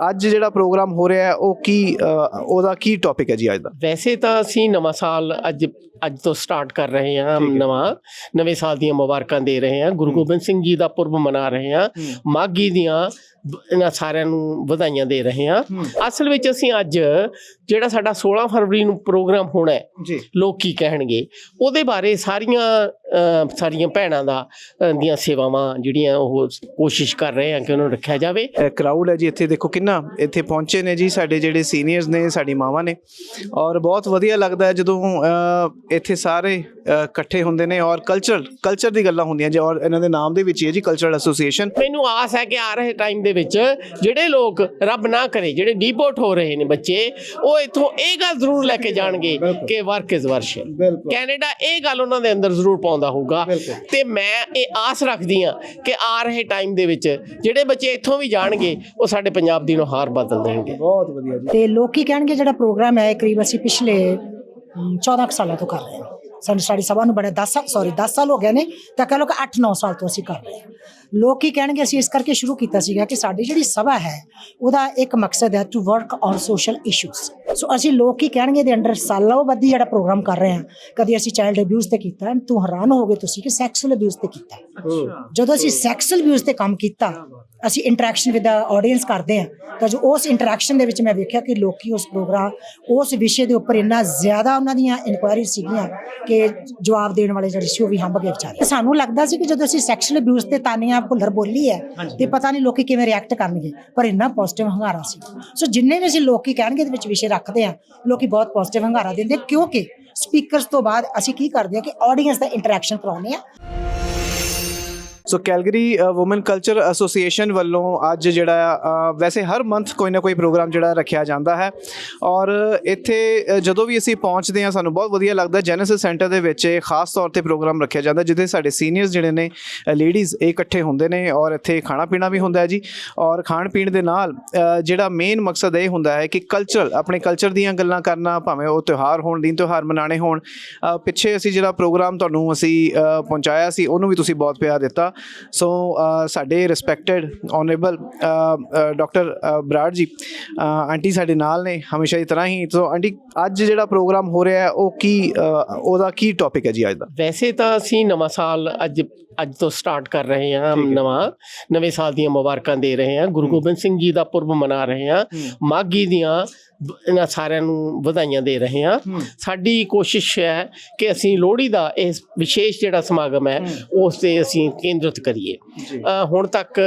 ਅੱਜ ਜਿਹੜਾ ਪ੍ਰੋਗਰਾਮ ਹੋ ਰਿਹਾ ਹੈ ਉਹ ਕੀ ਅ, ਉਹਦਾ ਕੀ ਟੌਪਿਕ ਹੈ ਜੀ ਅੱਜ ਦਾ? ਵੈਸੇ ਤਾਂ ਅਸੀਂ ਨਵਾਂ ਸਾਲ ਅੱਜ ਅੱਜ ਤੋਂ ਸਟਾਰਟ ਕਰ ਰਹੇ ਹਾਂ ਠੀਕ ਹੈ। ਨਵਾਂ ਨਵੇਂ ਸਾਲ ਦੀਆਂ ਮੁਬਾਰਕਾਂ ਦੇ ਰਹੇ ਹਾਂ। ਗੁਰੂ ਗੋਬਿੰਦ ਸਿੰਘ ਜੀ ਦਾ ਪੁਰਬ ਮਨਾ ਰਹੇ ਹਾਂ। ਮਾਘੀ ਦੀਆਂ ਬ- ਇਹਨਾਂ ਸਾਰਿਆਂ ਨੂੰ ਵਧਾਈਆਂ ਦੇ ਰਹੇ ਹਾਂ। ਅਸਲ ਵਿੱਚ ਅਸੀਂ ਅੱਜ ਜਿਹੜਾ ਸਾਡਾ 16 ਫਰਵਰੀ ਨੂੰ ਪ੍ਰੋਗਰਾਮ ਹੋਣਾ ਹੈ ਜੀ। ਲੋਕ ਕੀ ਕਹਿਣਗੇ? ਉਹਦੇ ਬਾਰੇ ਸਾਰੀਆਂ ਅ, ਸਾਰੀਆਂ ਭੈਣਾਂ ਦਾ ਦੀਆਂ ਸੇਵਾਵਾਂ ਜਿਹੜੀਆਂ ਉਹ ਕੋਸ਼ਿਸ਼ ਕਰ ਰਹੇ ਹਾਂ ਕਿ ਉਹਨਾਂ ਨੂੰ ਰੱਖਿਆ ਜਾਵੇ। ਕਰਾਊਡ ਹੈ ਜੀ ਇੱਥੇ ਦੇਖੋ ਕਿੰਨਾ ਇੱਥੇ ਪਹੁੰਚੇ ਨੇ ਜੀ ਸਾਡੇ ਜਿਹੜੇ ਸੀਨੀਅਰਸ ਨੇ ਸਾਡੀ ਮਾਵਾਂ ਨੇ। ਔਰ ਬਹੁਤ ਵਧੀਆ ਲੱਗਦਾ ਹੈ ਜਦੋਂ ਇੱਥੇ ਸਾਰੇ ਇਕੱਠੇ ਹੁੰਦੇ ਨੇ ਔਰ ਕਲਚਰ ਕਲਚਰ ਦੀ ਗੱਲਾਂ ਹੁੰਦੀਆਂ ਜੀ ਔਰ ਇਹਨਾਂ ਦੇ ਨਾਮ ਦੇ ਵਿੱਚ ਹੀ ਹੈ ਜੀ ਕਲਚਰਲ ਐਸੋਸੀਏਸ਼ਨ ਮੈਨੂੰ ਆਸ ਹੈ ਕਿ ਆ ਰਹੇ ਟਾਈਮ ਦੇ ਵਿੱਚ ਜਿਹੜੇ ਲੋਕ ਰੱਬ ਨਾ ਕਰੇ ਜਿਹੜੇ ਡੀਪੋਰਟ ਹੋ ਰਹੇ ਨੇ ਬੱਚੇ ਉਹ ਇਥੋਂ ਇਹ ਗੱਲ ਜ਼ਰੂਰ ਲੈ ਕੇ ਜਾਣਗੇ ਕਿ ਵਰਕ ਇਜ਼ ਵਰਸ਼ਿਪ ਕੈਨੇਡਾ ਇਹ ਗੱਲ ਉਹਨਾਂ ਦੇ ਅੰਦਰ ਜ਼ਰੂਰ ਪਾਉਂਦਾ ਹੋਊਗਾ। ਤੇ ਮੈਂ ਇਹ ਆਸ ਰੱਖਦੀ ਹਾਂ ਕਿ ਆ ਰਹੇ ਟਾਈਮ ਦੇ ਵਿੱਚ ਜਿਹੜੇ ਬੱਚੇ ਇੱਥੋਂ ਵੀ ਜਾਣਗੇ ਉਹ ਸਾਡੇ ਪੰਜਾਬ ਦੀ ਨੁਹਾਰ ਬਦਲ ਦੇਣਗੇ। ਬਹੁਤ ਵਧੀਆ ਜੀ। ਤੇ ਲੋਕੀ ਕਹਿਣਗੇ? ਜਿਹੜਾ ਪ੍ਰੋਗਰਾਮ ਹੈ ਕਰੀਬ ਅਸੀਂ ਪਿਛਲੇ 14 ਕੁ ਸਾਲਾਂ ਤੋਂ ਕਰ ਰਹੇ ਹਾਂ। ਸਾਨੂੰ ਸਾਡੀ ਸਭਾ ਨੂੰ ਬੜੇ 10 ਸਾਲ ਸੌਰੀ 10 ਸਾਲ ਹੋ ਗਏ ਨੇ। ਤਾਂ ਕਹ ਲੋ ਕਿ 8-9 ਸਾਲ ਤੋਂ ਅਸੀਂ ਕਰ ਰਹੇ ਹਾਂ। ਲੋਕੀ ਕਹਿਣਗੇ ਅਸੀਂ ਇਸ ਕਰਕੇ ਸ਼ੁਰੂ ਕੀਤਾ ਸੀਗਾ ਕਿ ਸਾਡੀ ਜਿਹੜੀ ਸਭਾ ਹੈ ਉਹਦਾ ਇੱਕ ਮਕਸਦ ਹੈ to work on social issues so ਅਸੀਂ ਲੋਕੀ ਕਹਿਣਗੇ ਦੇ ਅੰਡਰ ਸਾਲਾਂ ਬੱਧੀ ਜਿਹੜਾ ਪ੍ਰੋਗਰਾਮ ਕਰ ਰਹੇ ਹਾਂ। ਕਦੀ ਅਸੀਂ ਚਾਈਲਡ ਅਬਿਊਜ਼ ਤੇ ਕੀਤਾ ਤੂੰ ਹੈਰਾਨ ਹੋਗੇ ਤੁਸੀਂ ਕਿ ਸੈਕਸੁਅਲ ਅਬਿਊਜ਼ ਤੇ ਕੀਤਾ। ਜਦੋਂ ਅਸੀਂ ਸੈਕਸੁਅਲ ਅਬਿਊਜ਼ ਤੇ ਕੰਮ ਕੀਤਾ ਅਸੀਂ ਇੰਟਰੈਕਸ਼ਨ ਵਿਦ ਦਾ ਆਡੀਅנס ਕਰਦੇ ਆ ਤਾਂ ਜੋ ਉਸ ਇੰਟਰੈਕਸ਼ਨ ਦੇ ਵਿੱਚ ਮੈਂ ਵੇਖਿਆ ਕਿ ਲੋਕੀ ਉਸ ਪ੍ਰੋਗਰਾਮ ਉਸ ਵਿਸ਼ੇ ਦੇ ਉੱਪਰ ਇੰਨਾ ਜ਼ਿਆਦਾ ਉਹਨਾਂ ਦੀਆਂ ਇਨਕੁਆਇਰੀ ਸੀਗੀਆਂ ਕਿ ਜਵਾਬ ਦੇਣ ਵਾਲੇ ਜਿਹੜੇ ਸੀ ਉਹ ਵੀ ਹੰਭ ਗਏ ਵਿਚਾਰੇ। ਸਾਨੂੰ ਲੱਗਦਾ ਸੀ ਕਿ ਜਦੋਂ ਅਸੀਂ ਸੈਕਸ਼ੂਅਲ ਅਬਿਊਜ਼ ਤੇ ਤਾਨੀਆਂ ਭੁੱਲਰ ਬੋਲੀ ਹੈ ਤੇ ਪਤਾ ਨਹੀਂ ਲੋਕੀ ਕਿਵੇਂ ਰਿਐਕਟ ਕਰਨਗੇ ਪਰ ਇੰਨਾ ਪੋਜ਼ਿਟਿਵ ਹੰਗਾਰਾ ਸੀ। ਸੋ ਜਿੰਨੇ ਵੀ ਅਸੀਂ ਲੋਕੀ ਕਹਿਣਗੇ ਇਹਦੇ ਵਿੱਚ ਵਿਸ਼ੇ ਰੱਖਦੇ ਆ ਲੋਕੀ ਬਹੁਤ ਪੋਜ਼ਿਟਿਵ ਹੰਗਾਰਾ ਦਿੰਦੇ ਕਿਉਂਕਿ ਸਪੀਕਰਸ ਤੋਂ ਬਾਅਦ ਅਸੀਂ ਕੀ ਕਰਦੇ ਆ ਕਿ ਆਡੀਅנס ਦਾ ਇੰਟਰੈਕਸ਼ਨ ਕਰਾਉਂਦੇ ਆ ਸੋ ਕੈਲਗਰੀ ਔਮਨ ਕਲਚਰ ਐਸੋਸੀਏਸ਼ਨ ਵੱਲੋਂ ਅੱਜ ਜਿਹੜਾ ਅ, ਵੈਸੇ ਹਰ ਮੰਥ ਕੋਈ ਨਾ ਕੋਈ ਪ੍ਰੋਗਰਾਮ ਜਿਹੜਾ ਰੱਖਿਆ ਜਾਂਦਾ ਹੈ। ਔਰ ਇੱਥੇ ਜਦੋਂ ਵੀ ਅਸੀਂ ਪਹੁੰਚਦੇ ਹਾਂ ਸਾਨੂੰ ਬਹੁਤ ਵਧੀਆ ਲੱਗਦਾ ਜੈਨੇਸਿਸ ਸੈਂਟਰ ਦੇ ਵਿੱਚ ਇਹ ਖਾਸ ਤੌਰ ਤੇ ਪ੍ਰੋਗਰਾਮ ਰੱਖਿਆ ਜਾਂਦਾ ਜਿੱਥੇ ਸਾਡੇ ਸੀਨੀਅਰਸ ਜਿਹੜੇ ਨੇ ਲੇਡੀਜ਼ ਇਹ ਇਕੱਠੇ ਹੁੰਦੇ ਨੇ ਔਰ ਇੱਥੇ ਖਾਣਾ ਪੀਣਾ ਵੀ ਹੁੰਦਾ ਹੈ ਜੀ। ਔਰ ਖਾਣ ਪੀਣ ਦੇ ਨਾਲ ਜਿਹੜਾ ਮੇਨ ਮਕਸਦ ਇਹ ਹੁੰਦਾ ਹੈ ਕਿ ਕਲਚਰ ਆਪਣੇ ਕਲਚਰ ਦੀਆਂ ਗੱਲਾਂ ਕਰਨਾ ਭਾਵੇਂ ਉਹ ਤਿਉਹਾਰ ਹੋਣ ਦਿਨ ਤਿਉਹਾਰ ਮਨਾਣੇ ਹੋਣ ਪਿੱਛੇ ਅਸੀਂ ਜਿਹੜਾ ਪ੍ਰੋਗਰਾਮ ਤੁਹਾਨੂੰ ਅਸੀਂ ਪਹੁੰਚਾਇਆ ਸੀ ਉਹਨੂੰ ਵੀ ਤੁਸੀਂ ਬਹੁਤ ਪਿਆਰ ਦਿੱਤਾ। ਸੋ uh, ਸਾਡੇ respected honourable doctor Brar ji aunty ਸਾਡੇ ਨਾਲ ਨੇ, ਹਮੇਸ਼ਾ ਦੀ ਤਰ੍ਹਾਂ ਹੀ। ਸੋ ਆਂਟੀ ਅੱਜ ਜਿਹੜਾ ਪ੍ਰੋਗਰਾਮ ਹੋ ਰਿਹਾ ਹੈ, ਉਹ ਕੀ uh, ਉਹਦਾ ਕੀ ਟੌਪਿਕ ਹੈ ਜੀ ਅੱਜ ਦਾ? ਵੈਸੇ ਤਾਂ ਅਸੀਂ ਨਵਾਂ ਸਾਲ ਅੱਜ ਅੱਜ ਤੋਂ ਸਟਾਰਟ ਕਰ ਰਹੇ ਹਾਂ। ਨਵਾਂ ਨਵੇਂ ਸਾਲ ਦੀਆਂ ਮੁਬਾਰਕਾਂ ਦੇ ਰਹੇ ਹਾਂ। ਗੁਰੂ ਗੋਬਿੰਦ ਸਿੰਘ ਜੀ ਦਾ ਪੁਰਬ ਮਨਾ ਰਹੇ ਹਾਂ। ਮਾਘੀ ਦੀਆਂ ਇਹਨਾਂ ਸਾਰਿਆਂ ਨੂੰ ਵਧਾਈਆਂ ਦੇ ਰਹੇ ਹਾਂ। ਸਾਡੀ ਕੋਸ਼ਿਸ਼ ਹੈ ਕਿ ਅਸੀਂ ਲੋਹੜੀ ਦਾ ਇਸ ਵਿਸ਼ੇਸ਼ ਜਿਹੜਾ ਸਮਾਗਮ ਹੈ ਉਸ ਤੇ ਅਸੀਂ ਕੇਂਦਰਿਤ ਕਰੀਏ। ਹੁਣ ਤੱਕ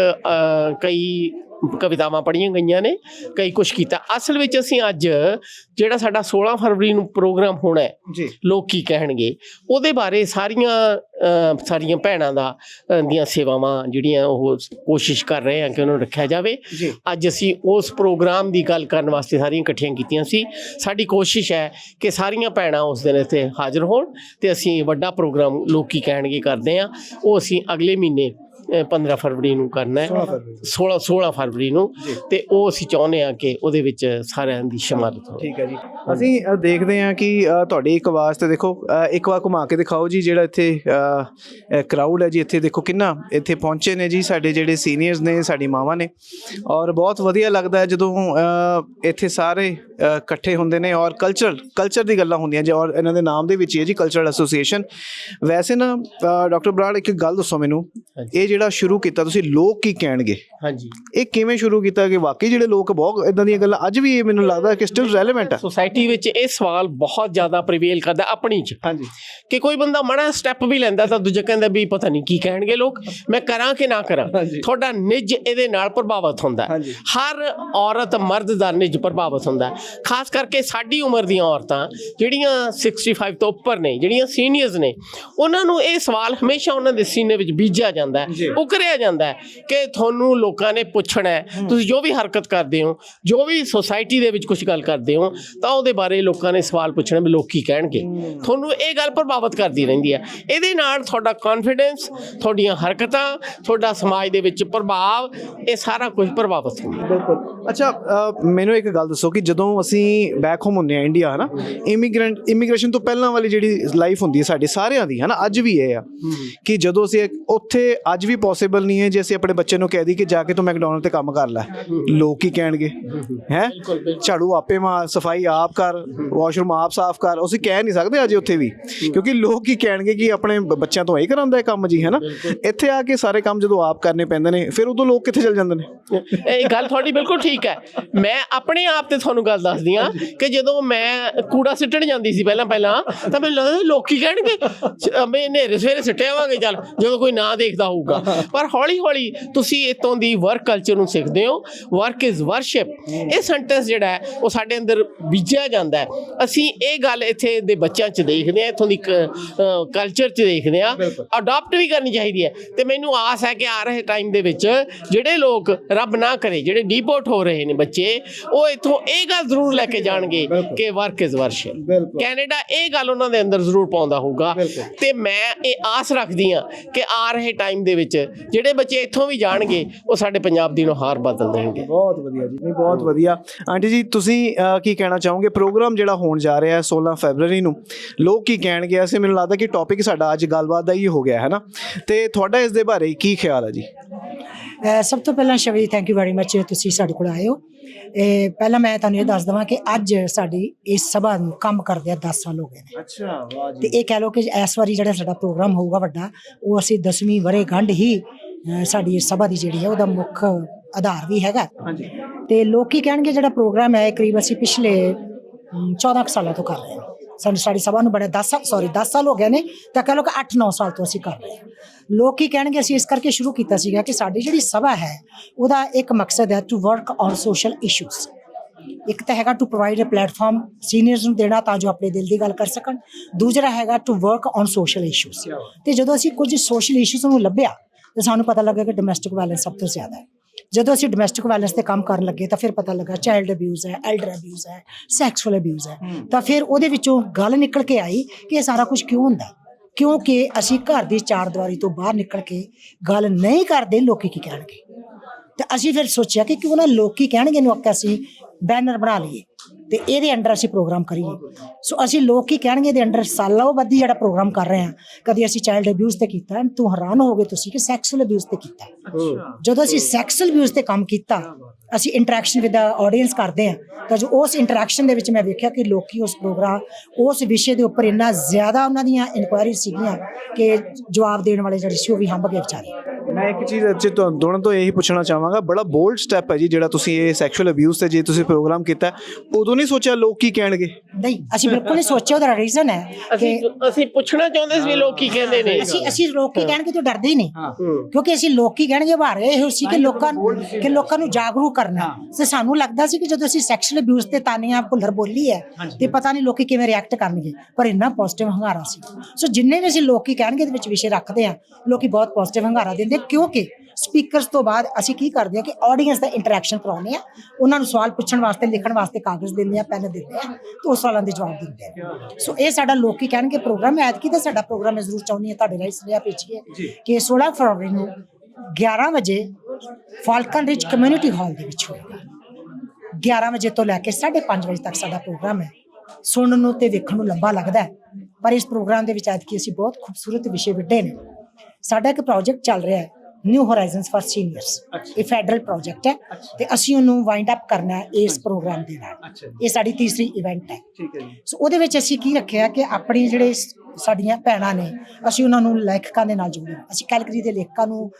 ਕਈ ਕਵਿਤਾਵਾਂ ਪੜ੍ਹੀਆਂ ਗਈਆਂ ਨੇ ਕਈ ਕੁਝ ਕੀਤਾ। ਅਸਲ ਵਿੱਚ ਅਸੀਂ ਅੱਜ ਜਿਹੜਾ ਸਾਡਾ 16 ਫਰਵਰੀ ਨੂੰ ਪ੍ਰੋਗਰਾਮ ਹੋਣਾ ਹੈ ਲੋਕ ਕੀ ਕਹਿਣਗੇ? ਉਹਦੇ ਬਾਰੇ ਸਾਰੀਆਂ ਸਾਰੀਆਂ ਭੈਣਾਂ ਦਾ ਦੀਆਂ ਸੇਵਾਵਾਂ ਜਿਹੜੀਆਂ ਉਹ ਕੋਸ਼ਿਸ਼ ਕਰ ਰਹੇ ਹਾਂ ਕਿ ਉਹਨਾਂ ਨੂੰ ਰੱਖਿਆ ਜਾਵੇ। ਅੱਜ ਅਸੀਂ ਉਸ ਪ੍ਰੋਗਰਾਮ ਦੀ ਗੱਲ ਕਰਨ ਵਾਸਤੇ ਸਾਰੀਆਂ ਇਕੱਠੀਆਂ ਕੀਤੀਆਂ ਸੀ। ਸਾਡੀ ਕੋਸ਼ਿਸ਼ ਹੈ ਕਿ ਸਾਰੀਆਂ ਭੈਣਾਂ ਉਸ ਦਿਨ ਇੱਥੇ ਹਾਜ਼ਰ ਹੋਣ ਤੇ ਅਸੀਂ ਵੱਡਾ ਪ੍ਰੋਗਰਾਮ ਲੋਕ ਕੀ ਕਹਿਣਗੇ ਕਰਦੇ ਹਾਂ। ਉਹ ਅਸੀਂ ਅਗਲੇ ਮਹੀਨੇ 15 ਫਰਵਰੀ ਨੂੰ ਕਰਨਾ ਹੈ। 16 16 ਫਰਵਰੀ ਨੂੰ। ਤੇ ਉਹ ਅਸੀਂ ਚਾਹੁੰਦੇ ਹਾਂ ਕਿ ਉਹਦੇ ਵਿੱਚ ਸਾਰਿਆਂ ਦੀ ਸ਼ਮਾਲਤ ਹੋਵੇ। ਠੀਕ ਹੈ ਜੀ। ਅਸੀਂ ਦੇਖਦੇ ਹਾਂ ਕਿ ਤੁਹਾਡੀ ਇੱਕ ਆਵਾਜ਼ ਤੇ ਦੇਖੋ ਇੱਕ ਵਾਰ ਘੁਮਾ ਕੇ ਦਿਖਾਓ ਜੀ ਜਿਹੜਾ ਇੱਥੇ ਕਰਾਊਡ ਹੈ ਜੀ ਇੱਥੇ ਦੇਖੋ ਕਿੰਨਾ ਇੱਥੇ ਪਹੁੰਚੇ ਨੇ ਜੀ ਸਾਡੇ ਜਿਹੜੇ ਸੀਨੀਅਰਸ ਨੇ ਸਾਡੀ ਮਾਵਾਂ ਨੇ। ਔਰ ਬਹੁਤ ਵਧੀਆ ਲੱਗਦਾ ਹੈ ਜਦੋਂ ਇੱਥੇ ਸਾਰੇ ਇਕੱਠੇ ਹੁੰਦੇ ਨੇ ਔਰ ਕਲਚਰ ਕਲਚਰ ਦੀ ਗੱਲਾਂ ਹੁੰਦੀਆਂ ਜੀ ਔਰ ਇਹਨਾਂ ਦੇ ਨਾਮ ਦੇ ਵਿੱਚ ਹੀ ਹੈ ਜੀ ਕਲਚਰਲ ਐਸੋਸੀਏਸ਼ਨ ਵੈਸੇ ਨਾ ਡਾਕਟਰ ਬਰਾੜ ਇੱਕ ਗੱਲ ਦੱਸੋ ਮੈਨੂੰ। ਇਹ ਜਿਹੜਾ ਸ਼ੁਰੂ ਕੀਤਾ ਤੁਸੀਂ ਲੋਕ ਕੀ ਕਹਿਣਗੇ ਹਾਂਜੀ ਇਹ ਕਿਵੇਂ ਸ਼ੁਰੂ ਕੀਤਾ ਕਿ ਵਾਕਈ ਜਿਹੜੇ ਲੋਕ ਬਹੁਤ ਇਦਾਂ ਦੀਆਂ ਗੱਲਾਂ ਅੱਜ ਵੀ ਇਹ ਮੈਨੂੰ ਲੱਗਦਾ ਕਿ ਸਟਿਲ ਰੈਲੇਵੈਂਟ ਹੈ ਸੋਸਾਇਟੀ ਵਿੱਚ ਇਹ ਸਵਾਲ ਬਹੁਤ ਜ਼ਿਆਦਾ ਪ੍ਰੀਵੇਲ ਕਰਦਾ ਆਪਣੀ ਚ ਹਾਂਜੀ ਕਿ ਕੋਈ ਬੰਦਾ ਮੜਾ ਸਟੈਪ ਵੀ ਲੈਂਦਾ ਤਾਂ ਦੂਜਾ ਕਹਿੰਦਾ ਵੀ ਪਤਾ ਨਹੀਂ ਕੀ ਕਹਿਣਗੇ ਲੋਕ ਮੈਂ ਕਰਾਂ ਕਿ ਨਾ ਕਰਾਂ। ਤੁਹਾਡਾ ਨਿੱਜ ਇਹਦੇ ਨਾਲ ਪ੍ਰਭਾਵਿਤ ਹੁੰਦਾ ਹੈ। ਹਰ ਔਰਤ ਮਰਦ ਦਾ ਨਿੱਜ ਪ੍ਰਭਾਵਿਤ ਹੁੰਦਾ ਹੈ। ਖਾਸ ਕਰਕੇ ਸਾਡੀ ਉਮਰ ਦੀਆਂ ਔਰਤਾਂ ਜਿਹੜੀਆਂ 65 ਤੋਂ ਉੱਪਰ ਨੇ ਜਿਹੜੀਆਂ ਸੀਨੀਅਰਸ ਨੇ ਉਹਨਾਂ ਨੂੰ ਇਹ ਸਵਾਲ ਹਮੇਸ਼ਾ ਉਹਨਾਂ ਦੇ ਸੀਨੇ ਵਿੱਚ ਬੀਜਿਆ ਜਾਂਦਾ ਜੀ। ਹੈ ਉਕਰਿਆ ਜਾਂਦਾ ਹੈ ਕਿ ਤੁਹਾਨੂੰ ਲੋਕਾਂ ਨੇ ਪੁੱਛਣਾ ਹੈ। ਤੁਸੀਂ ਜੋ ਵੀ ਹਰਕਤ ਕਰਦੇ ਹੋ ਜੋ ਵੀ ਸੋਸਾਇਟੀ ਦੇ ਵਿੱਚ ਕੁਝ ਗੱਲ ਕਰਦੇ ਹੋ ਤਾਂ ਉਹਦੇ ਬਾਰੇ ਲੋਕਾਂ ਨੇ ਸਵਾਲ ਪੁੱਛਣਾ ਵੀ ਲੋਕ ਕੀ ਕਹਿਣਗੇ। ਤੁਹਾਨੂੰ ਇਹ ਗੱਲ ਪ੍ਰਭਾਵਿਤ ਕਰਦੀ ਰਹਿੰਦੀ ਹੈ। ਇਹਦੇ ਨਾਲ ਤੁਹਾਡਾ ਕੌਨਫੀਡੈਂਸ ਤੁਹਾਡੀਆਂ ਹਰਕਤਾਂ ਤੁਹਾਡਾ ਸਮਾਜ ਦੇ ਵਿੱਚ ਪ੍ਰਭਾਵ ਇਹ ਸਾਰਾ ਕੁਝ ਪ੍ਰਭਾਵਿਤ ਹੁੰਦਾ। ਬਿਲਕੁਲ। ਅੱਛਾ ਮੈਨੂੰ ਇੱਕ ਗੱਲ ਦੱਸੋ ਕਿ ਜਦੋਂ ਅਸੀਂ ਬੈਕ ਹੋਮ ਹੁੰਦੇ ਆ ਇੰਡੀਆ ਹਨਾ? ਇਮੀਗ੍ਰੈਂਟ ਇਮੀਗ੍ਰੇਸ਼ਨ ਤੋਂ ਪਹਿਲਾਂ ਵਾਲੀ ਜਿਹੜੀ ਲਾਈਫ ਹੁੰਦੀ ਹੈ ਸਾਡੇ ਸਾਰਿਆਂ ਦੀ ਹਨਾ? ਅੱਜ ਵੀ ਇਹ ਆ ਕਿ ਜਦੋਂ ਅਸੀਂ ਉੱਥੇ ਅੱਜ ਵੀ ਪੋਸੀਬਲ ਨਹੀਂ ਹੈ ਜੇ ਅਸੀਂ ਆਪਣੇ ਬੱਚੇ ਨੂੰ ਕਹਿ ਦਈਏ ਕਿ ਜਾ ਕੇ ਤੂੰ ਮੈਕਡੋਨਲਡ ਤੇ ਕੰਮ ਕਰ ਲੈ। ਲੋਕ ਕੀ ਕਹਿਣਗੇ, ਹੈ? ਝਾੜੂ ਆਪੇ ਮਾਰ, ਸਫ਼ਾਈ ਆਪ ਕਰ ਵਾਸ਼ਰੂਮ ਆਪ ਸਾਫ਼ ਕਰ ਅਸੀਂ ਕਹਿ ਨਹੀਂ ਸਕਦੇ ਅਜੇ ਉੱਥੇ ਵੀ। ਕਿਉਂਕਿ ਲੋਕ ਕੀ ਕਹਿਣਗੇ ਕਿ ਆਪਣੇ ਬੱਚਿਆਂ ਤੋਂ ਇਹ ਕਰਾਂਦਾ ਇਹ ਕੰਮ ਜੀ ਹੈ ਨਾ ਇੱਥੇ ਆ ਕੇ ਸਾਰੇ ਕੰਮ ਜਦੋਂ ਆਪ ਕਰਨੇ ਪੈਂਦੇ ਨੇ, ਫਿਰ ਉਦੋਂ ਲੋਕ ਕਿੱਥੇ ਚਲ ਜਾਂਦੇ ਨੇ? ਇਹ ਗੱਲ ਤੁਹਾਡੀ ਬਿਲਕੁਲ ਠੀਕ ਹੈ। ਮੈਂ ਆਪਣੇ ਆਪ ਤੇ ਤੁਹਾਨੂੰ ਗੱਲ ਦੱਸਦੀ ਆ ਕਿ ਜਦੋਂ ਮੈਂ ਕੂੜਾ ਸਿੱਟਣ ਜਾਂਦੀ ਸੀ ਪਹਿਲਾਂ ਪਹਿਲਾਂ, ਤਾਂ ਮੈਨੂੰ ਲੱਗਦਾ ਸੀ ਲੋਕ ਕਹਿਣਗੇ ਮੈਂ ਹਨੇਰੇ ਸਵੇਰੇ ਸਿੱਟਿਆਵਾਂਗੇ ਚੱਲ, ਜਦੋਂ ਕੋਈ ਨਾ ਦੇਖਦਾ ਹੋਊਗਾ। ਪਰ ਹੌਲੀ ਹੌਲੀ ਤੁਸੀਂ ਇਤੋਂ ਦੀ ਵਰਕ ਕਲਚਰ ਨੂੰ ਸਿੱਖਦੇ ਹੋ। ਵਰਕ ਇਜ਼ ਵਰਸ਼ਿਪ ਇਹ ਸੈਂਟੈਂਸ ਜਿਹੜਾ ਹੈ ਉਹ ਸਾਡੇ ਅੰਦਰ ਬੀਜਿਆ ਜਾਂਦਾ ਹੈ। ਅਸੀਂ ਇਹ ਗੱਲ ਇੱਥੇ ਦੇ ਬੱਚਿਆਂ 'ਚ ਦੇਖਦੇ ਆ ਇਥੋਂ ਦੀ ਕਲਚਰ 'ਚ ਦੇਖਦੇ ਆ ਅਡਾਪਟ ਵੀ ਕਰਨੀ ਚਾਹੀਦੀ ਹੈ। ਤੇ ਮੈਨੂੰ ਆਸ ਹੈ ਕਿ ਆ ਰਹੇ ਟਾਈਮ ਦੇ ਵਿੱਚ ਜਿਹੜੇ ਲੋਕ ਰੱਬ ਨਾ ਕਰੇ ਜਿਹੜੇ ਡੀਪੋਰਟ ਹੋ ਰਹੇ ਨੇ ਬੱਚੇ ਉਹ ਇਥੋਂ ਇਹ ਗੱਲ ਜ਼ਰੂਰ ਲੈ ਕੇ ਜਾਣਗੇ ਕਿ ਵਰਕ ਇਜ਼ ਵਰਸ਼ਿਪ। ਕੈਨੇਡਾ ਇਹ ਗੱਲ ਉਹਨਾਂ ਦੇ ਅੰਦਰ ਜ਼ਰੂਰ ਪਾਉਂਦਾ ਹੋਊਗਾ। ਤੇ ਮੈਂ ਇਹ ਆਸ ਰੱਖਦੀ ਆ ਕਿ ਆ ਰਹੇ ਟਾਈਮ ਦੇ ਵਿੱਚ ਜਿਹੜੇ ਬੱਚੇ ਇੱਥੋਂ ਵੀ ਜਾਣਗੇ ਉਹ ਸਾਡੇ ਪੰਜਾਬ ਦੀ ਨੂੰ ਹਾਰ ਬਦਲ ਦੇਣਗੇ। ਬਹੁਤ ਵਧੀਆ ਜੀ ਨਹੀਂ ਬਹੁਤ ਵਧੀਆ। ਆਂਟੀ ਜੀ ਤੁਸੀਂ ਅਹ, ਕੀ ਕਹਿਣਾ ਚਾਹੋਗੇ? ਪ੍ਰੋਗਰਾਮ ਜਿਹੜਾ ਹੋਣ ਜਾ ਰਿਹਾ ਹੈ 16 ਫੈਬਰੂਰੀ ਨੂੰ ਲੋਕ ਕੀ ਕਹਿਣਗੇ ਅਸੀਂ ਮੈਨੂੰ ਲੱਗਦਾ ਕਿ ਟੌਪਿਕ ਸਾਡਾ ਅੱਜ ਗੱਲਬਾਤ ਦਾ ਹੀ ਹੋ ਗਿਆ ਹੈ ਨਾ? ਤੇ ਤੁਹਾਡਾ ਇਸ ਦੇ ਬਾਰੇ ਕੀ ਖਿਆਲ ਹੈ ਜੀ? ਅਹ ਸਭ ਤੋਂ ਪਹਿਲਾਂ ਸ਼ਵੀ ਥੈਂਕ ਯੂ ਵੈਰੀ ਮੱਚ ਤੁਸੀਂ ਸਾਡੇ ਕੋਲ ਆਏ ਹੋ। ਇਹ ਪਹਿਲਾਂ ਮੈਂ ਤੁਹਾਨੂੰ ਇਹ ਦੱਸ ਦਵਾਂ ਕਿ ਅੱਜ ਸਾਡੀ ਇਸ ਸਭਾ ਨੂੰ ਕੰਮ ਕਰਦੇ ਆ 10 ਸਾਲ ਹੋ ਗਏ ਨੇ। ਅੱਛਾ ਵਾਹ ਤੇ ਇਹ ਕਹਿ ਲਓ ਕਿ ਇਸ ਵਾਰੀ ਜਿਹੜਾ ਸਾਡਾ ਪ੍ਰੋਗਰਾਮ ਹੋਊਗਾ ਵੱਡਾ ਉਹ ਅਸੀਂ 10ਵੀਂ ਵਰੇ ਗੰਢ ਹੀ ਸਾਡੀ ਇਸ ਸਭਾ ਦੀ ਜਿਹੜੀ ਹੈ ਉਹਦਾ ਮੁੱਖ ਆਧਾਰ ਵੀ ਹੈਗਾ। ਹਾਂਜੀ। ਤੇ ਲੋਕੀ ਕਹਿਣਗੇ ਜਿਹੜਾ ਪ੍ਰੋਗਰਾਮ ਹੈ ਇਹ ਕਰੀਬ ਅਸੀਂ ਪਿਛਲੇ ਅਮ, 14 ਕੁ ਸਾਲਾਂ ਤੋਂ ਕਰ ਰਹੇ ਹਾਂ। ਸਾਨੂੰ ਸਾਡੀ ਸਭਾ ਨੂੰ ਬੜੇ 10 ਸਾਲ ਸੌਰੀ 10 ਸਾਲ ਹੋ ਗਏ ਨੇ, ਤਾਂ ਕਹ ਲਓ ਕਿ 8-9 ਸਾਲ ਤੋਂ ਅਸੀਂ ਕਰ ਰਹੇ ਹਾਂ। ਲੋਕ ਕੀ ਕਹਿਣਗੇ, ਅਸੀਂ ਇਸ ਕਰਕੇ ਸ਼ੁਰੂ ਕੀਤਾ ਸੀਗਾ ਕਿ ਸਾਡੀ ਜਿਹੜੀ ਸਭਾ ਹੈ, ਉਹਦਾ ਇੱਕ ਮਕਸਦ ਹੈ to work on social issues ਇੱਕ ਤਾਂ ਹੈਗਾ to provide a platform seniors ਨੂੰ ਦੇਣਾ ਤਾਂ ਜੋ ਆਪਣੇ ਦਿਲ ਦੀ ਗੱਲ ਕਰ ਸਕਣ। ਦੂਜਾ ਹੈਗਾ to work on social issues ਤੇ ਜਦੋਂ ਅਸੀਂ ਕੁਝ ਸੋਸ਼ਲ ਇਸ਼ੂਜ਼ ਨੂੰ ਲੱਭਿਆ, ਤੇ ਸਾਨੂੰ ਪਤਾ ਲੱਗਾ ਕਿ ਡੋਮੈਸਟਿਕ ਵਾਇਲੈਂਸ ਸਭ ਤੋਂ ਜ਼ਿਆਦਾ ਹੈ। ਜਦੋਂ ਅਸੀਂ ਡੋਮੈਸਟਿਕ ਵਾਇਲੈਂਸ ਤੇ ਕੰਮ ਕਰਨ ਲੱਗੇ ਤਾਂ ਫਿਰ ਪਤਾ ਲੱਗਾ ਚਾਈਲਡ ਅਬਿਊਜ਼ ਹੈ ਐਲਡਰ ਅਬਿਊਜ਼ ਹੈ ਸੈਕਸੁਅਲ ਅਬਿਊਜ਼ ਹੈ। ਤਾਂ ਫਿਰ ਉਹਦੇ ਵਿੱਚੋਂ ਗੱਲ ਨਿਕਲ ਕੇ ਆਈ ਕਿ ਇਹ ਸਾਰਾ ਕੁਝ ਕਿਉਂ ਹੁੰਦਾ? ਕਿਉਂਕਿ ਅਸੀਂ ਘਰ ਦੀ ਚਾਰ ਦੀਵਾਰੀ ਤੋਂ ਬਾਹਰ ਨਿਕਲ ਕੇ ਗੱਲ ਨਹੀਂ ਕਰਦੇ ਲੋਕੀ ਕੀ ਕਹਿਣਗੇ? ਤੇ ਅਸੀਂ ਫਿਰ ਸੋਚਿਆ ਕਿ ਕਿਉਂ ਨਾ ਲੋਕੀ ਕਹਿਣਗੇ ਨੂੰ ਆਪਾਂ ਅਸੀਂ ਬੈਨਰ ਬਣਾ ਲਈਏ। ਤੇ ਇਹਦੇ ਅੰਡਰ ਅਸੀਂ ਪ੍ਰੋਗਰਾਮ ਕਰੀਏ। ਸੋ ਅਸੀਂ ਲੋਕੀ ਕਹਿਣਗੇ ਦੇ ਅੰਡਰ ਸਾਲੋਂ ਬੱਧੀ ਜਿਹੜਾ ਪ੍ਰੋਗਰਾਮ ਕਰ ਰਹੇ ਹਾਂ। ਕਦੀ ਅਸੀਂ ਚਾਈਲਡ ਅਬਿਊਜ਼ ਤੇ ਕੀਤਾ ਤੂੰ ਹੈਰਾਨ ਹੋਗੇ ਤੁਸੀਂ ਕਿ ਸੈਕਸੁਅਲ ਅਬਿਊਜ਼ ਤੇ ਕੀਤਾ ਜਦੋਂ ਅਸੀਂ ਸੈਕਸੁਅਲ ਅਬਿਊਜ਼ ਤੇ ਕੰਮ ਕੀਤਾ ਅਸੀਂ ਇੰਟਰੈਕਸ਼ਨ ਵਿਦ ਦਾ ਆਡੀਅנס ਕਰਦੇ ਹਾਂ। ਤਾਂ ਜੋ ਉਸ ਇੰਟਰੈਕਸ਼ਨ ਦੇ ਵਿੱਚ ਮੈਂ ਵੇਖਿਆ ਕਿ ਲੋਕੀ ਉਸ ਪ੍ਰੋਗਰਾਮ ਉਸ ਵਿਸ਼ੇ ਦੇ ਉੱਪਰ ਇੰਨਾ ਜ਼ਿਆਦਾ ਉਹਨਾਂ ਦੀਆਂ ਇਨਕੁਆਇਰੀ ਸੀਗੀਆਂ ਕਿ ਜਵਾਬ ਦੇਣ ਵਾਲੇ ਜਿਹੜੇ ਸੀ ਉਹ ਵੀ ਹੰਬ ਗਏ ਵਿਚਾਰੇ। ਮੈਂ ਇੱਕ ਚੀਜ਼ ਅੱਜ ਤੁਹਾਨੂੰ ਦੋਨਾਂ ਤੋਂ ਇਹੀ ਪੁੱਛਣਾ ਚਾਹਾਂਗਾ ਬੜਾ ਬੋਲਡ ਸਟੈਪ ਹੈ ਜੀ ਜਿਹੜਾ ਤੁਸੀਂ ਇਹ ਸੈਕਸ਼ੂਅਲ ਅਬਿਊਜ਼ ਤੇ ਜੇ ਤੁਸੀਂ ਪ੍ਰੋਗਰਾਮ ਕੀਤਾ ਉਦੋਂ ਨਹੀਂ ਸੋਚਿਆ ਲੋਕ ਕੀ ਕਹਿਣਗੇ? ਨਹੀਂ ਅਸੀਂ ਬਿਲਕੁਲ ਨਹੀਂ ਸੋਚਿਆ ਉਹਦਾ ਰੀਜ਼ਨ ਹੈ ਅਸੀਂ ਕਿ ਅਸੀਂ ਪੁੱਛਣਾ ਚਾਹੁੰਦੇ ਸੀ ਵੀ ਲੋਕ ਕੀ ਕਹਿੰਦੇ ਨੇ। ਅਸੀਂ ਅਸੀਂ ਲੋਕੀ ਕਹਿਣਗੇ ਤੋਂ ਡਰਦੇ ਹੀ ਨਹੀਂ। ਕਿਉਂਕਿ ਅਸੀਂ ਲੋਕੀ ਕਹਿਣਗੇ ਬਾਰੇ ਇਹ ਸੀ ਕਿ ਲੋਕਾਂ ਨੂੰ ਕਿ ਲੋਕਾਂ ਨੂੰ ਜਾਗਰੂਕ ਕਰਨਾ। ਤੇ ਸਾਨੂੰ ਲੱਗਦਾ ਸੀ ਕਿ ਜਦੋਂ ਅਸੀਂ ਸੈਕਸ਼ੂਅਲ ਅਬਿਊਜ਼ ਤੇ ਤਾਨੀਆਂ ਭੁੱਲਰ ਬੋਲੀ ਹੈ ਤੇ ਪਤਾ ਨਹੀਂ ਲੋਕੀ ਕਿਵੇਂ ਰਿਐਕਟ ਕਰਨਗੇ। ਪਰ ਇੰਨਾ ਪੋਜ਼ਿਟਿਵ ਹੰਗਾਰਾ ਸੀ। ਸੋ ਜਿੰਨੇ ਵੀ ਅਸੀਂ ਲੋਕੀ ਕਹਿਣਗੇ ਦੇ ਵਿੱਚ ਵਿਸ਼ੇ ਰੱਖਦੇ ਆ ਲੋਕੀ ਬਹੁਤ ਪੋਜ਼ਿਟਿਵ ਹੰਗਾਰਾ ਦਿੰਦੇ। ਕਿਉਂਕਿ ਸਪੀਕਰਸ ਤੋਂ ਬਾਅਦ ਅਸੀਂ ਕੀ ਕਰਦੇ ਆ ਕਿ ਆਡੀਅנס ਦਾ ਇੰਟਰੈਕਸ਼ਨ ਕਰਾਉਂਦੇ ਆ ਉਹਨਾਂ ਨੂੰ ਸਵਾਲ ਪੁੱਛਣ ਵਾਸਤੇ ਲਿਖਣ ਵਾਸਤੇ ਕਾਗਜ਼ ਦਿੰਦੇ ਆ ਪੈਨ ਦਿੰਦੇ ਆ ਤੇ ਉਸ ਸਵਾਲਾਂ ਦੇ ਜਵਾਬ ਦਿੰਦੇ ਆ ਸੋ ਇਹ ਸਾਡਾ ਲੋਕੀ ਕਹਿਣਗੇ ਪ੍ਰੋਗਰਾਮ ਐਤਕੀ ਤਾਂ ਸਾਡਾ ਪ੍ਰੋਗਰਾਮ ਮੈਂ ਜ਼ਰੂਰ ਚਾਹੁੰਦੀ ਹਾਂ ਤੁਹਾਡੇ ਰਾਹੀਂ ਸੁਨੇਹਾ ਭੇਜੀਏ ਕਿ 16 ਫਰਵਰੀ ਨੂੰ 11 ਵਜੇ ਫਾਲਕਨ ਰਿਚ ਕਮਿਊਨਿਟੀ ਹਾਲ ਦੇ ਵਿੱਚ ਹੋਏਗਾ। 11 ਵਜੇ ਤੋਂ ਲੈ ਕੇ 5:30 ਵਜੇ ਤੱਕ ਸਾਡਾ ਪ੍ਰੋਗਰਾਮ ਹੈ। ਸੁਣਨ ਨੂੰ ਤੇ ਵੇਖਣ ਨੂੰ ਲੰਬਾ ਲੱਗਦਾ ਹੈ ਪਰ ਇਸ ਪ੍ਰੋਗਰਾਮ ਦੇ ਵਿੱਚ ਐਤਕੀ ਅਸੀਂ ਬਹੁਤ ਖੂਬਸੂਰਤ ਵਿਸ਼ੇ ਵਿੱਢੇ ਨੇ। ਸਾਡਾ ਇੱਕ ਪ੍ਰੋਜੈਕਟ ਚੱਲ ਰਿਹਾ ਹੈ ਨਿਊ ਹੋਰਾਈਜ਼ਨਸ ਫਾਰ ਸੀਨੀਅਰਸ ਇਹ ਫੈਡਰਲ ਪ੍ਰੋਜੈਕਟ ਹੈ ਤੇ ਅਸੀਂ ਉਹਨੂੰ ਵਾਈਂਡ ਅਪ ਕਰਨਾ ਹੈ ਇਸ ਪ੍ਰੋਗਰਾਮ ਦੇ ਨਾਲ। ਇਹ ਸਾਡੀ ਤੀਸਰੀ ਇਵੈਂਟ ਹੈ। ਠੀਕ ਹੈ ਜੀ। ਸੋ ਉਹਦੇ ਵਿੱਚ ਅਸੀਂ ਕੀ ਰੱਖਿਆ ਕਿ ਆਪਣੀ ਜਿਹੜੇ ਸਾਡੀਆਂ ਭੈਣਾਂ ਨੇ ਅਸੀਂ ਉਹਨਾਂ ਨੂੰ ਲੇਖਕਾਂ ਦੇ ਨਾਲ ਜੋੜਿਆ। ਅਸੀਂ ਕੈਲਗਰੀ ਦੇ ਲੇਖਕਾਂ ਨੂੰ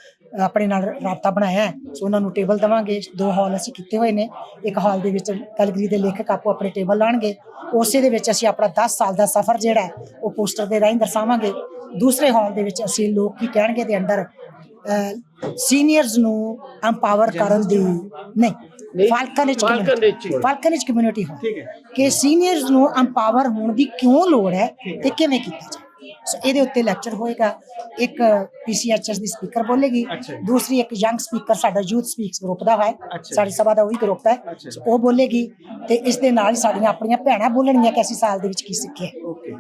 ਆਪਣੇ ਨਾਲ ਰਾਬਤਾ ਬਣਾਇਆ ਹੈ। ਸੋ ਉਹਨਾਂ ਨੂੰ ਟੇਬਲ ਦਵਾਂਗੇ। ਦੋ ਹਾਲ ਅਸੀਂ ਕੀਤੇ ਹੋਏ ਨੇ। ਇੱਕ ਹਾਲ ਦੇ ਵਿੱਚ ਕੈਲਗਰੀ ਦੇ ਲੇਖਕ ਆਪੋ ਆਪਣੇ ਟੇਬਲ ਲਾਣਗੇ। ਉਸੇ ਦੇ ਵਿੱਚ ਅਸੀਂ ਆਪਣਾ 10 ਸਾਲ ਦਾ ਸਫ਼ਰ ਜਿਹੜਾ ਉਹ ਪੋਸਟਰ ਦੇ ਰਾਹੀਂ ਦਰਸਾਵਾਂਗੇ। ਦੂਸਰੇ ਹਾਲ ਦੇ ਵਿੱਚ ਅਸੀਂ ਲੋਕ ਕੀ ਕਹਿਣਗੇ ਦੇ ਅੰਡਰ ਸੀਨੀਅਰਸ ਨੂੰ ਐਮਪਾਵਰ ਕਰਨ ਦੀ ਨਹੀਂ ਫਾਲਕਨ ਵਿੱਚ ਫਾਲਕਨ ਵਿੱਚ। ਕਮਿਊਨਿਟੀ ਹੈ। ਕਿ ਸੀਨੀਅਰਸ ਨੂੰ ਐਮਪਾਵਰ ਹੋਣ ਦੀ ਕਿਉਂ ਲੋੜ ਹੈ ਤੇ ਕਿਵੇਂ ਕੀਤਾ ਜਾਏ? ਸੋ ਇਹਦੇ ਉੱਤੇ ਲੈਕਚਰ ਹੋਏਗਾ। ਇੱਕ ਪੀਸੀਐਚਐਸ ਦੀ ਸਪੀਕਰ ਬੋਲੇਗੀ। ਦੂਸਰੀ ਇੱਕ ਯੰਗ ਸਪੀਕਰ ਸਾਡਾ ਯੂਥ ਸਪੀਕਸ ਗਰੁੱਪ ਦਾ ਹੈ। ਸਾਡੀ ਸਭਾ ਦਾ ਉਹੀ ਗਰੁੱਪ ਹੈ। ਉਹ ਬੋਲੇਗੀ ਤੇ ਇਸ ਦੇ ਨਾਲ ਹੀ ਸਾਡੀਆਂ ਆਪਣੀਆਂ ਭੈਣਾਂ ਬੋਲਣਗੀਆਂ ਕਿ ਅਸੀਂ ਸਾਲ ਦੇ ਵਿੱਚ ਕੀ ਸਿੱਖਿਆ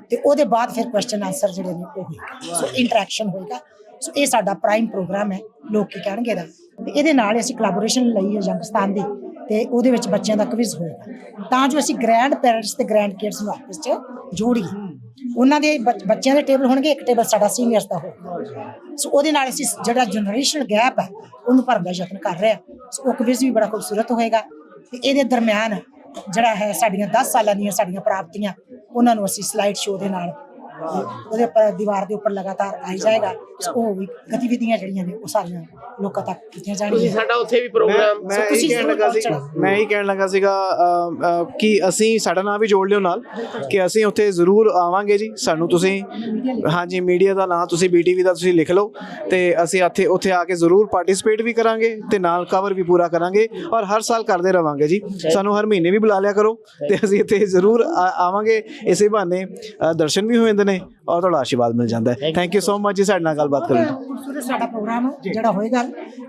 ਤੇ ਉਹਦੇ ਬਾਅਦ ਫਿਰ ਕੁਐਸਚਨ ਆਨਸਰ ਜਿਹੜੇ ਨੇ ਉਹ ਹੋਏਗਾ। ਸੋ ਇੰਟਰੈਕਸ਼ਨ ਹੋਏਗਾ। ਸੋ ਇਹ ਸਾਡਾ ਪ੍ਰਾਈਮ ਪ੍ਰੋਗਰਾਮ ਹੈ, ਲੋਕ ਕੀ ਕਹਿਣਗੇ ਦਾ ਤੇ ਇਹਦੇ ਨਾਲ ਅਸੀਂ ਕੋਲੈਬੋਰੇਸ਼ਨ ਲਈ ਹੈ ਯੰਗਸਤਾਨ ਦੀ, ਤੇ ਉਹਦੇ ਵਿੱਚ ਬੱਚਿਆਂ ਦਾ ਕੁਇਜ਼ ਹੋਏਗਾ। ਤਾਂ ਜੋ ਅਸੀਂ ਗ੍ਰੈਂਡ ਪੈਰੈਂਟਸ ਤੇ ਗ੍ਰੈਂਡ ਕਿਡਸ ਨੂੰ ਆਪਸ ਚ ਜੋੜੀਏ। ਉਹਨਾਂ ਦੇ ਬੱਚ- ਬੱਚਿਆਂ ਦੇ ਟੇਬਲ ਹੋਣਗੇ, ਇੱਕ ਟੇਬਲ ਸਾਡਾ ਸੀਨੀਅਰਸ ਦਾ ਹੋਊਗਾ। ਸੋ ਉਹਦੇ ਨਾਲ ਅਸੀਂ ਜਿਹੜਾ ਜਨਰੇਸ਼ਨਲ ਗੈਪ ਹੈ, ਉਹਨੂੰ ਭਰਨ ਦਾ ਯਤਨ ਕਰ ਰਹੇ ਹਾਂ। ਸੋ ਉਹ ਕੁਵਿਜ਼ ਵੀ ਬੜਾ ਖੂਬਸੂਰਤ ਹੋਏਗਾ। ਤੇ ਇਹਦੇ ਦਰਮਿਆਨ ਜਿਹੜਾ ਹੈ, ਸਾਡੀਆਂ 10 ਸਾਲਾਂ ਦੀਆਂ ਸਾਡੀਆਂ ਪ੍ਰਾਪਤੀਆਂ, ਉਹਨਾਂ ਨੂੰ ਅਸੀਂ ਸਲਾਈਡ ਸ਼ੋਅ ਦੇ ਨਾਲ ਉਹਦੇ ਉੱਪਰ ਦੀਵਾਰ ਦੇ ਉੱਪਰ ਲਗਾਤਾਰ ਆਈ ਜਾਏਗਾ ਉਹ ਵੀ ਗਤੀਵਿਧੀਆਂ ਜਿਹੜੀਆਂ ਨੇ ਉਹ ਸਾਰੀਆਂ ਲੋਕਾਂ ਤੱਕ ਕੀਤੀਆਂ ਤੁਸੀਂ ਜਾਣਗੀਆਂ ਸਾਡਾ ਉੱਥੇ ਵੀ ਪ੍ਰੋਗਰਾਮ ਮੈਂ ਸੋ ਇਹ ਤੁਸੀਂ ਕਹਿਣ ਲੱਗਾ ਸੀ। ਮੈਂ ਇਹ ਕਹਿਣ ਲੱਗਾ ਸੀਗਾ ਕਿ ਅਸੀਂ ਸਾਡਾ ਨਾਮ ਵੀ ਜੋੜ ਲਿਓ ਨਾਲ ਕਿ ਅਸੀਂ ਉੱਥੇ ਜ਼ਰੂਰ ਆਵਾਂਗੇ ਜੀ। ਸਾਨੂੰ ਤੁਸੀਂ ਹਾਂਜੀ ਮੀਡੀਆ ਦਾ ਨਾਂ ਤੁਸੀਂ ਬੀਟੀਵੀ ਦਾ ਤੁਸੀਂ ਲਿਖ ਲਓ ਤੇ ਅਸੀਂ ਇੱਥੇ ਉੱਥੇ ਆ ਕੇ ਜ਼ਰੂਰ ਪਾਰਟਿਸਿਪੇਟ ਵੀ ਕਰਾਂਗੇ ਤੇ ਨਾਲ ਕਵਰ ਵੀ ਪੂਰਾ ਕਰਾਂਗੇ ਔਰ ਹਰ ਸਾਲ ਕਰਦੇ ਰਵਾਂਗੇ ਜੀ। ਸਾਨੂੰ ਹਰ ਮਹੀਨੇ ਵੀ ਬੁਲਾ ਲਿਆ ਕਰੋ ਤੇ ਅਸੀਂ ਇੱਥੇ ਜ਼ਰੂਰ ਆਵਾਂਗੇ। ਇਸੇ ਬਹਾਨੇ ਦਰਸ਼ਨ ਵੀ ਹੋ ਜਾਂਦੇ ਨੇ ਔਰ ਤੁਹਾਡਾ ਆਸ਼ੀਰਵਾਦ ਮਿਲ ਜਾਂਦਾ ਹੈ। ਥੈਂਕ ਯੂ ਸੋ ਮਚ ਜੀ ਸਾਡੇ ਨਾਲ ਗੱਲਬਾਤ ਕਰਨ ਲਈ। ਖੂਬਸੂਰਤ ਸਾਡਾ ਪ੍ਰੋਗਰਾਮ ਜਿਹੜਾ ਹੋਏਗਾ।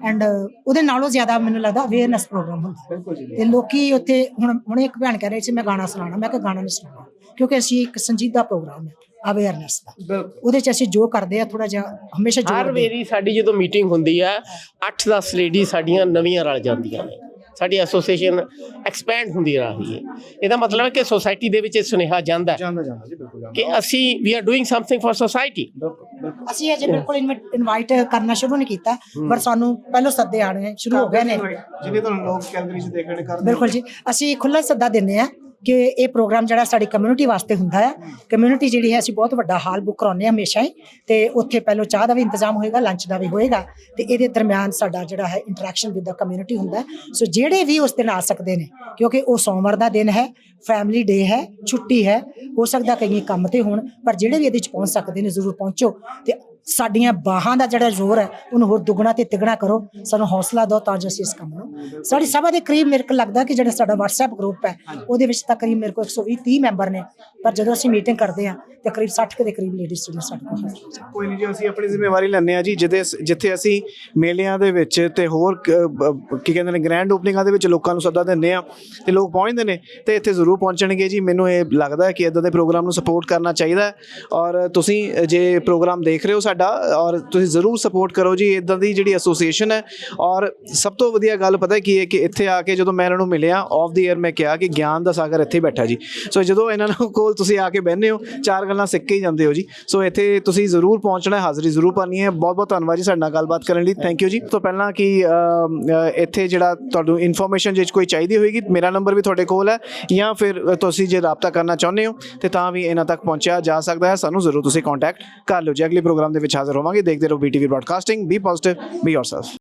ਐਂਡ ਉਹਦੇ ਨਾਲੋਂ ਜ਼ਿਆਦਾ ਮੈਨੂੰ ਲੱਗਦਾ ਅਵੇਅਰਨੈਸ ਪ੍ਰੋਗਰਾਮ ਹੁੰਦਾ ਤੇ ਲੋਕੀ ਉੱਥੇ ਹੁਣ ਹੁਣ ਇੱਕ ਭੈਣ ਕਹਿ ਰਹੀ ਸੀ ਮੈਂ ਗਾਣਾ ਸੁਣਾਉਣਾ ਮੈਂ ਕਿਹਾ ਗਾਣਾ ਨਹੀਂ ਸੁਣਾਉਣਾ। ਕਿਉਂਕਿ ਅਸੀਂ ਇੱਕ ਸੰਜੀਦਾ ਪ੍ਰੋਗਰਾਮ ਹੈ ਅਵੇਅਰਨੈਸ ਦਾ। ਉਹਦੇ ਚ ਅਸੀਂ ਜੋ ਕਰਦੇ ਆ ਥੋੜਾ ਜਿਹਾ ਹਮੇਸ਼ਾ ਹਰ ਜੋਰ ਵੇਰੀ ਸਾਡੀ ਜਦੋਂ ਮੀਟਿੰਗ ਹੁੰਦੀ ਆ 8-10 ਲੇਡੀ ਸਾਡੀਆਂ ਨਵੀਆਂ ਰਲ ਜਾਂਦੀਆਂ ਨੇ। ਸਾਡੀ ਐਸੋਸੀਏਸ਼ਨ ਐਕਸਪੈਂਡ ਹੁੰਦੀ ਰਹੀ ਹੈ। ਇਹਦਾ ਮਤਲਬ ਹੈ ਕਿ ਸੋਸਾਇਟੀ ਦੇ ਵਿੱਚ ਇਹ ਸੁਨੇਹਾ ਜਾਂਦਾ ਹੈ ਜਾਂਦਾ ਜਾਂਦਾ ਜੀ ਬਿਲਕੁਲ ਕਿ ਅਸੀਂ we are doing something for society ਅਸੀਂ ਅਜੇ ਬਿਲਕੁਲ ਇਨਵਾਈਟ ਕਰਨਾ ਸ਼ੁਰੂ ਨਹੀਂ ਕੀਤਾ ਪਰ ਸਾਨੂੰ ਪਹਿਲੋਂ ਸੱਦੇ ਆਣੇ ਸ਼ੁਰੂ ਹੋ ਗਏ ਨੇ। ਜਿਹਨੇ ਤੁਹਾਨੂੰ ਲੋਕ ਕੈਲਗਰੀ ਚ ਦੇਖਣ ਕਰਦੇ ਬਿਲਕੁਲ ਜੀ। ਅਸੀਂ ਖੁੱਲ੍ਹਾ ਸੱਦਾ ਦਿੰਨੇ ਆ ਕਿ ਇਹ ਪ੍ਰੋਗਰਾਮ ਜਿਹੜਾ ਸਾਡੀ ਕਮਿਊਨਿਟੀ ਵਾਸਤੇ ਹੁੰਦਾ ਹੈ। ਕਮਿਊਨਿਟੀ ਜਿਹੜੀ ਹੈ, ਅਸੀਂ ਬਹੁਤ ਵੱਡਾ ਹਾਲ ਬੁੱਕ ਕਰਾਉਂਦੇ ਹਾਂ ਹਮੇਸ਼ਾ ਹੀ। ਤੇ ਉੱਥੇ ਪਹਿਲਾਂ ਚਾਹ ਦਾ ਵੀ ਇੰਤਜ਼ਾਮ ਹੋਏਗਾ ਲੰਚ ਦਾ ਵੀ ਹੋਏਗਾ। ਤੇ ਇਹਦੇ ਦਰਮਿਆਨ ਸਾਡਾ ਜਿਹੜਾ ਹੈ ਇੰਟਰੈਕਸ਼ਨ ਵਿਦ ਦਾ ਕਮਿਊਨਿਟੀ ਹੁੰਦਾ ਸੋ ਜਿਹੜੇ ਵੀ ਉਸ ਦਿਨ ਆ ਸਕਦੇ ਨੇ, ਕਿਉਂਕਿ ਉਹ ਸੋਮਵਾਰ ਦਾ ਦਿਨ ਹੈ ਫੈਮਿਲੀ ਡੇ ਹੈ, ਛੁੱਟੀ ਹੈ, ਹੋ ਸਕਦਾ ਕਈ ਕੰਮ ਤੇ ਹੋਣ, ਪਰ ਜਿਹੜੇ ਵੀ ਇਹਦੇ ਚ ਪਹੁੰਚ ਸਕਦੇ ਨੇ, ਜ਼ਰੂਰ ਪਹੁੰਚੋ। ਤੇ ਸਾਡੀਆਂ ਬਾਹਾਂ ਦਾ ਜਿਹੜਾ ਜ਼ੋਰ ਹੈ ਉਹਨੂੰ ਹੋਰ ਦੁੱਗਣਾ ਤੇ ਤਿਗਣਾ ਕਰੋ। ਸਾਨੂੰ ਹੌਸਲਾ ਦਿਓ ਤਾਂ ਜੋ ਅਸੀਂ ਇਸ ਕੰਮ ਨੂੰ ਸਾਡੀ ਸਭਾ ਦੇ ਕਰੀਬ ਮੇਰੇ ਕੋਲ ਲੱਗਦਾ ਕਿ ਜਿਹੜਾ ਸਾਡਾ WhatsApp ਗਰੁੱਪ ਹੈ ਉਹਦੇ ਵਿੱਚ ਤਕਰੀਬ ਮੇਰੇ ਕੋਲ 120 30 ਮੈਂਬਰ ਨੇ। ਪਰ ਜਦੋਂ ਅਸੀਂ ਮੀਟਿੰਗ ਕਰਦੇ ਹਾਂ ਤੇ ਕਰੀਬ 60 ਕੁ ਦੇ ਕਰੀਬ ਲੇਡੀਜ਼ ਸਟੂਡੈਂਟ ਸਾਡੇ ਕੋਲ ਹਾਜ਼ਰ ਕੋਈ ਨਹੀਂ ਜੀ ਅਸੀਂ ਆਪਣੀ ਜ਼ਿੰਮੇਵਾਰੀ ਲੈਂਦੇ ਆ ਜੀ ਜਿਹਦੇ ਜਿੱਥੇ ਅਸੀਂ ਮੇਲਿਆਂ ਦੇ ਵਿੱਚ ਤੇ ਹੋਰ ਕ- ਕਹਿੰਦੇ ਨੇ ਗ੍ਰੈਂਡ ਓਪਨਿੰਗਾਂ ਦੇ ਵਿੱਚ ਲੋਕਾਂ ਨੂੰ ਸੱਦਾ ਦਿੰਦੇ ਆ ਤੇ ਲੋਕ ਪਹੁੰਚਦੇ ਨੇ ਤੇ ਇੱਥੇ ਜ਼ਰੂਰ ਪਹੁੰਚਣਗੇ ਜੀ। ਮੈਨੂੰ ਇਹ ਲੱਗਦਾ ਹੈ ਕਿ ਇਦਾਂ ਦੇ ਪ੍ਰੋਗਰਾਮ ਨੂੰ ਸਪੋਰਟ ਕਰਨਾ ਚਾਹੀਦਾ ਹੈ। ਔਰ ਤੁਸੀਂ ਜੇ ਪ੍ਰੋਗਰਾਮ ਦੇਖ ਰਹੇ ਹੋ ਸਾਡਾ ਔਰ ਤੁਸੀਂ ਜ਼ਰੂਰ ਸਪੋਰਟ ਕਰੋ ਜੀ ਇਦਾਂ ਦੀ ਜਿਹੜੀ ਐਸੋਸੀਏਸ਼ਨ ਹੈ। ਔਰ ਸਭ ਤੋਂ ਵਧੀਆ ਗੱਲ ਪਤਾ ਕੀ ਹੈ ਕਿ ਇੱਥੇ ਆ ਕੇ ਜਦੋਂ ਮੈਂ ਇਹਨਾਂ ਨੂੰ ਮਿਲਿਆ ਆਫ ਦੀ ਏਅਰ ਮੈਂ ਕਿਹਾ ਕਿ ਗਿਆਨ ਦਾ ਸਾਗਰ ਇੱਥੇ ਹੀ ਬੈਠਾ ਜੀ। ਸੋ ਜਦੋਂ ਇਹਨਾਂ ਨੂੰ ਕੋਲ ਤੁਸੀਂ ਆ ਕੇ ਬਹਿੰਦੇ ਹੋ, ਚਾਰ ਗੱਲਾਂ ਸਿੱਖ ਕੇ ਹੀ ਜਾਂਦੇ ਹੋ ਜੀ। ਸੋ ਇੱਥੇ ਤੁਸੀਂ ਜ਼ਰੂਰ ਪਹੁੰਚਣਾ ਹੈ, ਹਾਜ਼ਰੀ ਜ਼ਰੂਰ ਪਾਣੀ ਹੈ। ਬਹੁਤ ਬਹੁਤ ਧੰਨਵਾਦ ਜੀ ਸਾਡੇ ਨਾਲ ਗੱਲਬਾਤ ਕਰਨ ਲਈ। ਥੈਂਕ ਯੂ ਜੀ। ਤੋਂ ਪਹਿਲਾਂ ਕਿ ਇੱਥੇ ਜਿਹੜਾ ਤੁਹਾਨੂੰ ਇਨਫੋਰਮੇਸ਼ਨ ਜੇ ਕੋਈ ਚਾਹੀਦੀ ਹੋਏਗੀ, ਮੇਰਾ ਨੰਬਰ ਵੀ ਤੁਹਾਡੇ ਕੋਲ ਹੈ। ਜਾਂ ਫਿਰ ਤੁਸੀਂ ਜੇ ਰਾਬਤਾ ਕਰਨਾ ਚਾਹੁੰਦੇ ਹੋ, ਤੇ ਤਾਂ ਵੀ ਇਹਨਾਂ ਤੱਕ ਪਹੁੰਚਿਆ ਜਾ ਸਕਦਾ ਹੈ। ਸਾਨੂੰ ਜ਼ਰੂਰ ਤੁਸੀਂ ਕੰਟੈਕਟ ਕਰ ਲਓ ਜੀ। ਅਗਲੇ ਪ੍ਰੋਗਰਾਮ ਦੇ ਦੇ ਵਿੱਚ ਹਾਜ਼ਰ ਹੋਵਾਂਗੇ। ਦੇਖਦੇ ਰਹੋ BTV broadcasting be positive be yourself